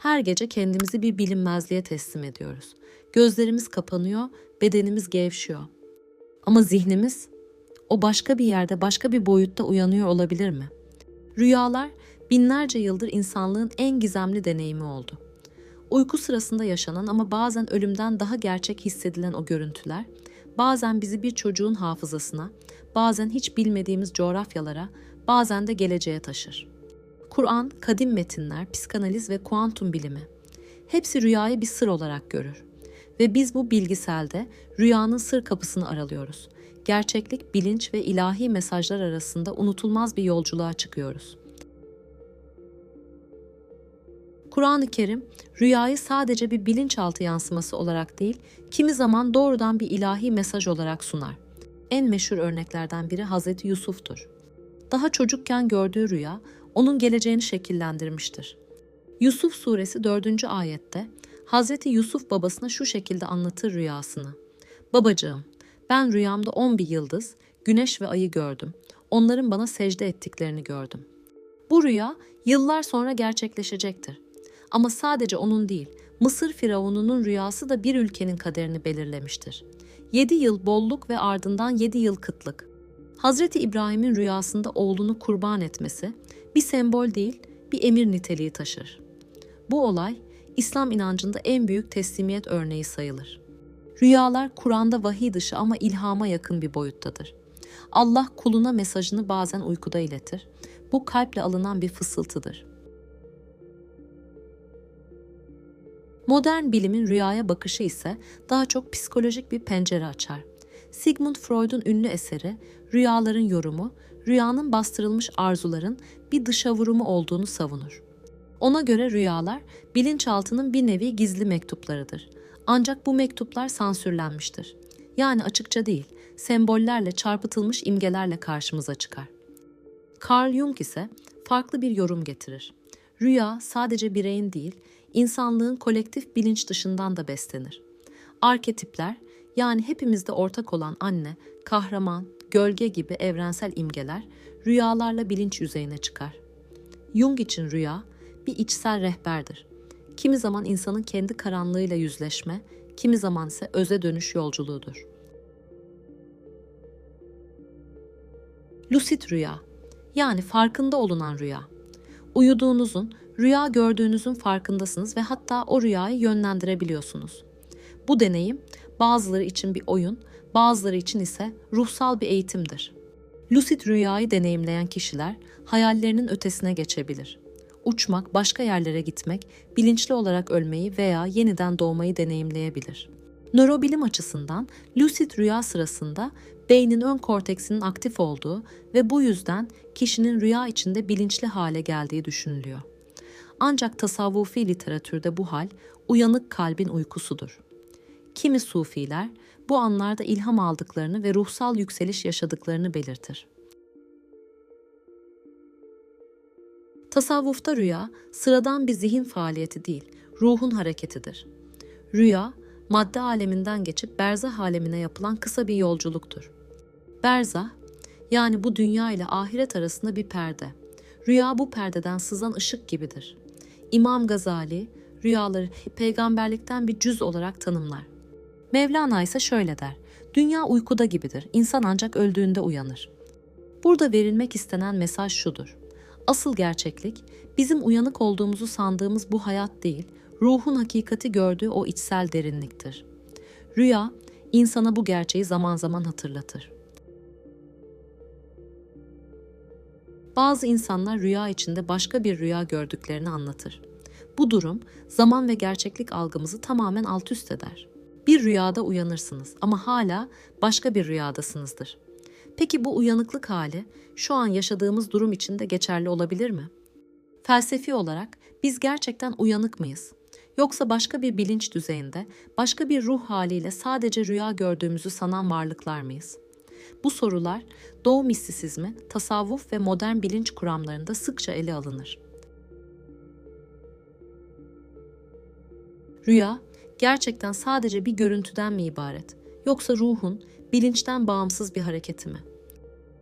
Her gece kendimizi bir bilinmezliğe teslim ediyoruz. Gözlerimiz kapanıyor, bedenimiz gevşiyor. Ama zihnimiz o başka bir yerde, başka bir boyutta uyanıyor olabilir mi? Rüyalar binlerce yıldır insanlığın en gizemli deneyimi oldu. Uyku sırasında yaşanan ama bazen ölümden daha gerçek hissedilen o görüntüler, bazen bizi bir çocuğun hafızasına, bazen hiç bilmediğimiz coğrafyalara, bazen de geleceğe taşır. Kur'an, kadim metinler, psikanaliz ve kuantum bilimi hepsi rüyayı bir sır olarak görür. Ve biz bu bilgiselde rüyanın sır kapısını aralıyoruz. Gerçeklik, bilinç ve ilahi mesajlar arasında unutulmaz bir yolculuğa çıkıyoruz. Kur'an-ı Kerim rüyayı sadece bir bilinçaltı yansıması olarak değil, kimi zaman doğrudan bir ilahi mesaj olarak sunar. En meşhur örneklerden biri Hazreti Yusuf'tur. Daha çocukken gördüğü rüya onun geleceğini şekillendirmiştir. Yusuf suresi 4. ayette Hazreti Yusuf babasına şu şekilde anlatır rüyasını. Babacığım, ben rüyamda on bir yıldız, güneş ve ayı gördüm. Onların bana secde ettiklerini gördüm. Bu rüya yıllar sonra gerçekleşecektir. Ama sadece onun değil, Mısır firavununun rüyası da bir ülkenin kaderini belirlemiştir. Yedi yıl bolluk ve ardından yedi yıl kıtlık. Hazreti İbrahim'in rüyasında oğlunu kurban etmesi bir sembol değil, bir emir niteliği taşır. Bu olay İslam inancında en büyük teslimiyet örneği sayılır. Rüyalar Kur'an'da vahiy dışı ama ilhama yakın bir boyuttadır. Allah kuluna mesajını bazen uykuda iletir. Bu kalple alınan bir fısıltıdır. Modern bilimin rüyaya bakışı ise daha çok psikolojik bir pencere açar. Sigmund Freud'un ünlü eseri Rüyaların Yorumu, rüyanın bastırılmış arzuların bir dışa vurumu olduğunu savunur. Ona göre rüyalar bilinçaltının bir nevi gizli mektuplarıdır. Ancak bu mektuplar sansürlenmiştir. Yani açıkça değil, sembollerle çarpıtılmış imgelerle karşımıza çıkar. Carl Jung ise farklı bir yorum getirir. Rüya sadece bireyin değil, insanlığın kolektif bilinç dışından da beslenir. Arketipler, yani hepimizde ortak olan anne, kahraman, gölge gibi evrensel imgeler rüyalarla bilinç yüzeyine çıkar. Jung için rüya bir içsel rehberdir. Kimi zaman insanın kendi karanlığıyla yüzleşme, kimi zaman ise öze dönüş yolculuğudur. Lucid rüya yani farkında olunan rüya. Uyuduğunuzun, rüya gördüğünüzün farkındasınız ve hatta o rüyayı yönlendirebiliyorsunuz. Bu deneyim bazıları için bir oyun, bazıları için ise ruhsal bir eğitimdir. Lucid rüyayı deneyimleyen kişiler hayallerinin ötesine geçebilir. Uçmak, başka yerlere gitmek, bilinçli olarak ölmeyi veya yeniden doğmayı deneyimleyebilir. Nörobilim açısından lucid rüya sırasında beynin ön korteksinin aktif olduğu ve bu yüzden kişinin rüya içinde bilinçli hale geldiği düşünülüyor. Ancak tasavvufi literatürde bu hal uyanık kalbin uykusudur. Kimi sufiler bu anlarda ilham aldıklarını ve ruhsal yükseliş yaşadıklarını belirtir. Tasavvufta rüya sıradan bir zihin faaliyeti değil, ruhun hareketidir. Rüya, madde aleminden geçip berzah alemine yapılan kısa bir yolculuktur. Berzah, yani bu dünya ile ahiret arasında bir perde. Rüya bu perdeden sızan ışık gibidir. İmam Gazali, rüyaları peygamberlikten bir cüz olarak tanımlar. Mevlana ise şöyle der, dünya uykuda gibidir, insan ancak öldüğünde uyanır. Burada verilmek istenen mesaj şudur. Asıl gerçeklik, bizim uyanık olduğumuzu sandığımız bu hayat değil, ruhun hakikati gördüğü o içsel derinliktir. Rüya, insana bu gerçeği zaman zaman hatırlatır. Bazı insanlar rüya içinde başka bir rüya gördüklerini anlatır. Bu durum zaman ve gerçeklik algımızı tamamen alt üst eder. Bir rüyada uyanırsınız ama hala başka bir rüyadasınızdır. Peki bu uyanıklık hali şu an yaşadığımız durum için de geçerli olabilir mi? Felsefi olarak biz gerçekten uyanık mıyız? Yoksa başka bir bilinç düzeyinde, başka bir ruh haliyle sadece rüya gördüğümüzü sanan varlıklar mıyız? Bu sorular Doğu mistisizmi, tasavvuf ve modern bilinç kuramlarında sıkça ele alınır. Rüya gerçekten sadece bir görüntüden mi ibaret? Yoksa ruhun bilinçten bağımsız bir hareketi mi?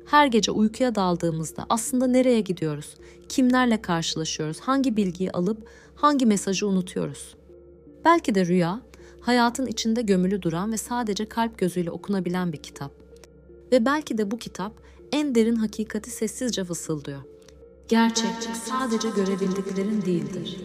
Her gece uykuya daldığımızda aslında nereye gidiyoruz? Kimlerle karşılaşıyoruz? Hangi bilgiyi alıp hangi mesajı unutuyoruz? Belki de rüya, hayatın içinde gömülü duran ve sadece kalp gözüyle okunabilen bir kitap. Ve belki de bu kitap en derin hakikati sessizce fısıldıyor. Gerçek sadece görebildiklerin değildir.